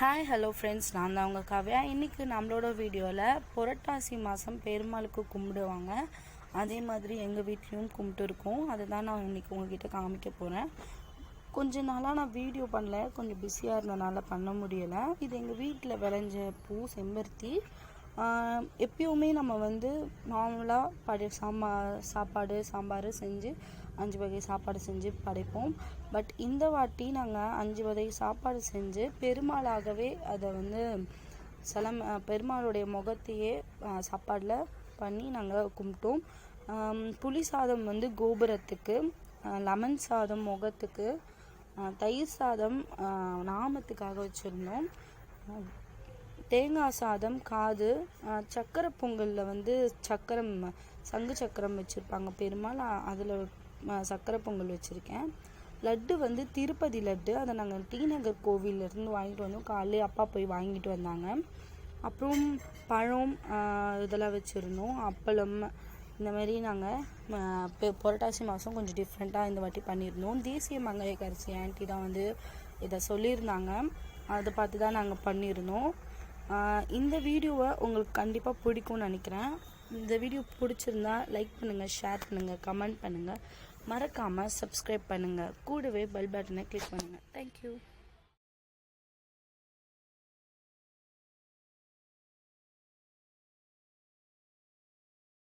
Hi hello friends நான் தான் உங்கள் காவியா. இன்றைக்கி நம்மளோட வீடியோவில் புரட்டாசி மாதம் பெருமாளுக்கு கும்பிடுவாங்க. அதே மாதிரி எங்கள் வீட்லேயும் கும்பிட்டு இருக்கோம். அதை தான் நான் இன்றைக்கி உங்ககிட்ட காமிக்க போகிறேன் கொஞ்ச நாளாக நான் வீடியோ பண்ணல. கொஞ்சம் பிஸியாக இருந்தனால பண்ண முடியலை. இது எங்கள் வீட்டில் விளைஞ்ச பூ செம்பருத்தி. எப்பயுமே நம்ம வந்து நார்மலாக படை சாம்பா சாப்பாடு சாம்பார் செஞ்சு அஞ்சு வகை சாப்பாடு செஞ்சு படைப்போம். பட் இந்த வாட்டி நாங்கள் அஞ்சு வகை சாப்பாடு செஞ்சு பெருமாளாகவே அதை வந்து சிலம் பெருமாளுடைய முகத்தையே சாப்பாடில் பண்ணி நாங்கள் கும்பிட்டோம். புளி சாதம் வந்து கோபுரத்துக்கு லெமன் சாதம் முகத்துக்கு தயிர் சாதம் நாமத்துக்காக வச்சுருந்தோம். தேங்காய் சாதம் காது சக்கரை பொங்கலில் வந்து சக்கரம் சங்கு சக்கரம் வச்சுருப்பாங்க. பெருமாள் அதில் சக்கரை பொங்கல் வச்சுருக்கேன். லட்டு வந்து திருப்பதி லட்டு. அதை நாங்கள் டி நகர் கோவிலேருந்து வாங்கிட்டு வந்தோம். காலையிலே அப்பா போய் வாங்கிட்டு வந்தாங்க. அப்புறம் பழம் இதெல்லாம் வச்சுருந்தோம். அப்பளம் இந்த மாதிரி நாங்கள் புரட்டாசி மாதம் கொஞ்சம் டிஃப்ரெண்ட்டாக இந்த வாட்டி பண்ணியிருந்தோம். தேசிய மங்கைய கரிசி தான் வந்து இதை சொல்லியிருந்தாங்க. அதை பார்த்து தான் நாங்கள் பண்ணியிருந்தோம். இந்த வீடியோவை உங்களுக்கு கண்டிப்பாக பிடிக்கும்னு நினைக்கிறேன். இந்த வீடியோ பிடிச்சிருந்தா லைக் பண்ணுங்கள் ஷேர் பண்ணுங்கள் கமெண்ட் பண்ணுங்கள் மறக்காமல் சப்ஸ்கிரைப் பண்ணுங்கள் கூடவே பெல் பட்டனை கிளிக் பண்ணுங்கள் தேங்க்யூ